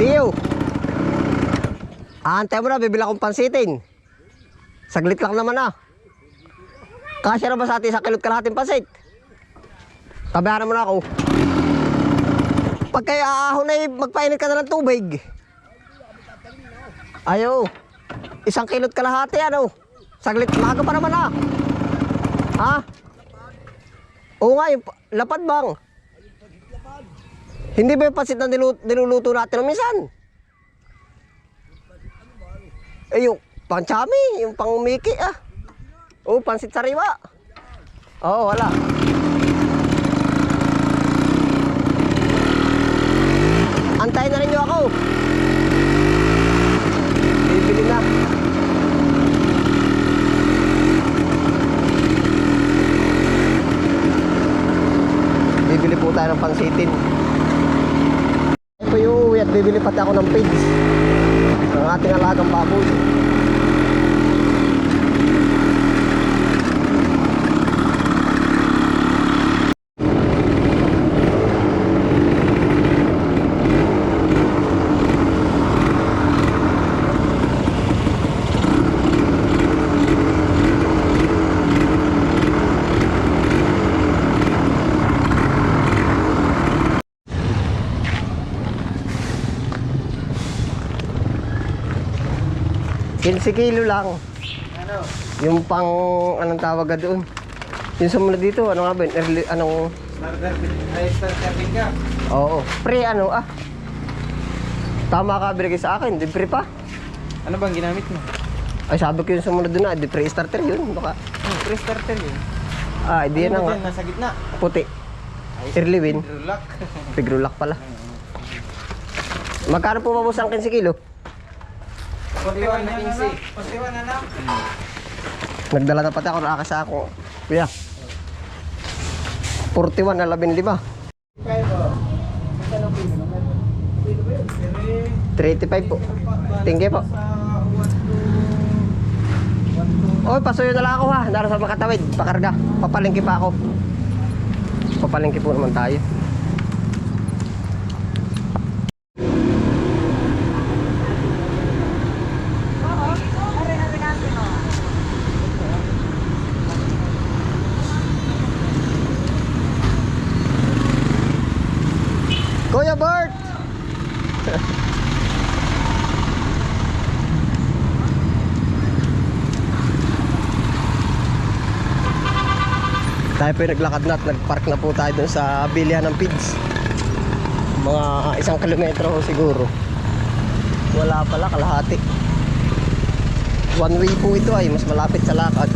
Tiyo! Aantay mo na, bibila akong pansitin. Saglit lang naman ah. Kasya na ba sa atin sa kilot kalahating pansit? Tabayaran mo na ako. Pag kaya aahon ay magpainit ka na ng tubig. Ayo. Isang kilot kalahati ano. Saglit, maga pa naman ah. Ha? Oo nga, yung pa- lapad bang? Hindi ba yung pansit na nilu- niluluto natin minsan? Eh, yung pang-chami, yung pang-miki ah. Oo, pansit sariwa. Oo, wala. Antayin na rin niyo ako. Bibili na. Bibili po tayo ng pansitin. Ito yung uwi at bibili pati ako ng pigs. Ng ating alagang baboy. Kinsi kilo lang. Ano? Yung pang, anong tawag doon? Yung sumunod dito, ano nga ba? Early, anong, Starter, ay starter ka. oo. Pre, ano ah. Tama ka, binigay sa akin. Di pre pa. Ano bang ginamit mo? Ay, sabi ko yung sumunod doon na. Di pre starter yun. Baka, Oh, pre-starter yun. ah, yan Ano na nga. Nasa gitna. Puti. Early win. Relax. Pigrulak pala. Magkano po ba ang 15 kilo? 41 na 15. 41 na lang. Nagdala na pati ako ng akas ako. Kuya. 41 na 15. Kaya po. Magkano kilo? Kilo ba yun? Pero 35 po. Tingge po. sa 1 to... 1 to... Oy, pasuyo na lang ako ha. Dara sa makatawid. Pakarga. Papalingki pa ako. Papalingki po naman tayo. Kuya Bert! Tayo po naglakad na at nagpark na po tayo dun sa bilihan ng pigs. Mga isang kilometro siguro. Wala pala, kalahati. One way po ito ay mas malapit sa lakad.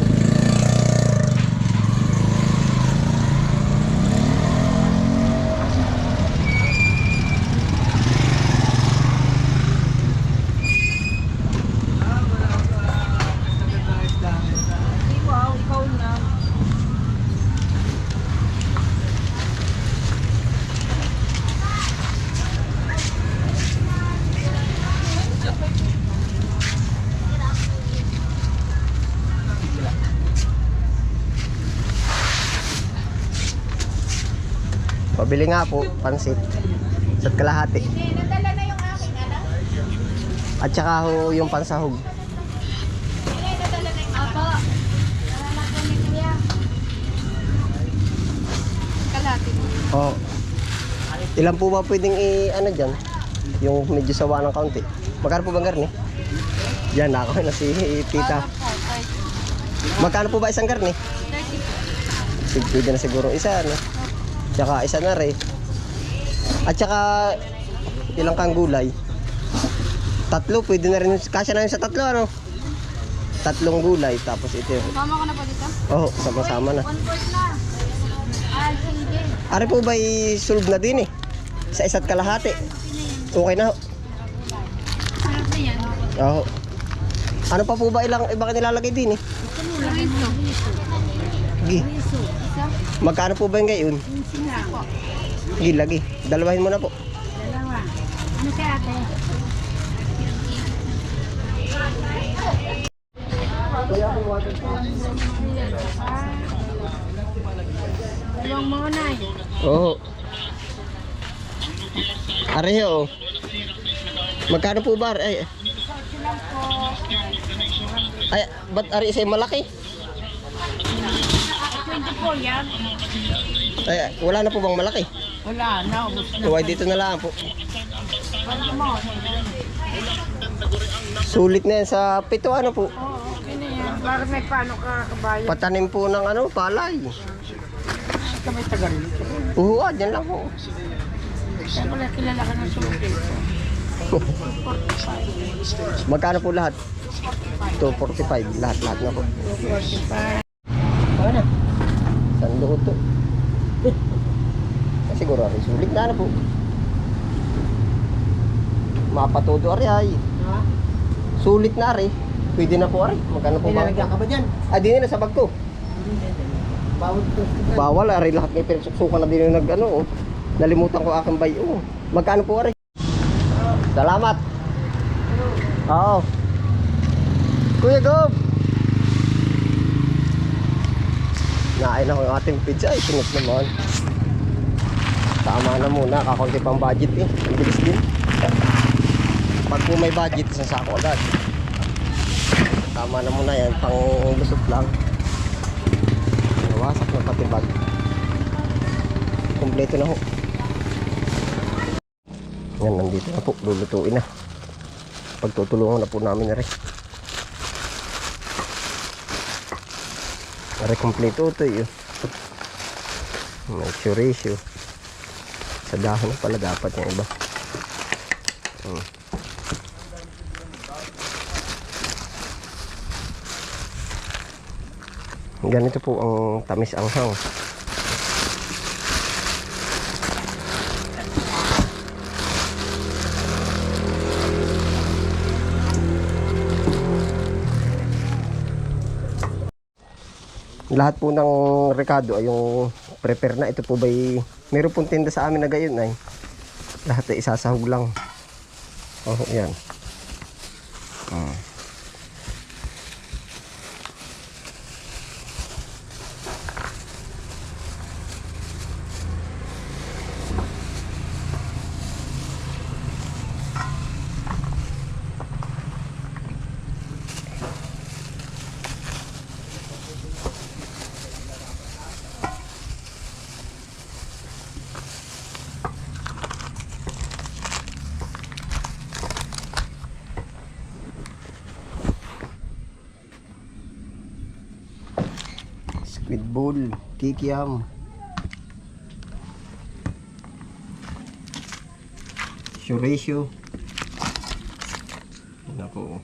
Pabili nga po, pansit. Sa kalahati. Hindi, nadala na yung aking anak. At saka ho yung pansahog. Hindi, nadala na yung Apo. Nadala ko ni Kuya. Oh. Ilan po ba pwedeng i ano diyan? Yung medyo sawa ng kaunti. Magkano po bang garni? Yan ako na si tita. Magkano po ba isang garni? 30. Sig- Pwede na siguro isa ano. Tsaka isa na rin. At tsaka ilang kang gulay. Tatlo, pwede na rin. Kasya na yun sa tatlo ano. Tatlong gulay tapos ito. Mama ko na pa dito? Oh, sama-sama na. One fourth na. Ah. Ari po ba solve na din eh? Sa isa't kalahati. Okay na. Sarap na yan. Oo. Ano pa po ba ilang iba nilalagay din eh? Chorizo. Gi. Magkano po ba yung gayon? Sila po. Gi, lagi. Dalawahin mo na po. Dalawa. Ano kaya ate? Dalawang mga nay. Oo. Areho. Magkano po ba? Ay, ay ba't ari yung malaki? 20 po yan. Ay, wala na po bang malaki? Wala na, ubos na. Huwag dito na lang po. Mo? Sulit na yan sa pito ano po. Oo, okay na yan. Bakit may paano ka kabayo? Patanim po ng ano, palay. Ka may tagal. Oo, ah, dyan lang po. Saan pala kilala ka ng sulit? Magkano po lahat? 245 lahat lahat na po. 45. Ano? San luto? Eh, siguro rin sulit na ano po. Mapatudo ari ay. Ha? Sulit na ari. Pwede na po ari. Magkano po ba? Nilalagyan ka ba dyan? Ah, di na sa bag ko. Bawal ko. Bawal ari lahat may pinagsusukan na din yung nag ano. oh. Nalimutan ko aking bayo. Magkano po ari? Salamat. Oo. Kuya Gob. Nain ako yung ating pizza. Ay, sunod naman. Tama na muna. Kakunti pang budget eh. Ang bilis din. Pag po may budget, isang sako agad. Tama na muna yan. Pang lusot lang. Nawasak na pati bag. Kompleto na ho. Yan, nandito na po. Lulutuin na. Pagtutulungan na po namin na rin. Pare kompleto ito yun. May chorizo. Sa dahon pala dapat yung iba. Hmm. Ganito po ang tamis anghang. Lahat po ng rekado ay yung prepare na. Ito po ba'y meron pong tinda sa amin na gayon ay lahat ay isasahog lang. Oh, yan. Hmm. Ball, kikiam. Chorizo. Yan na po.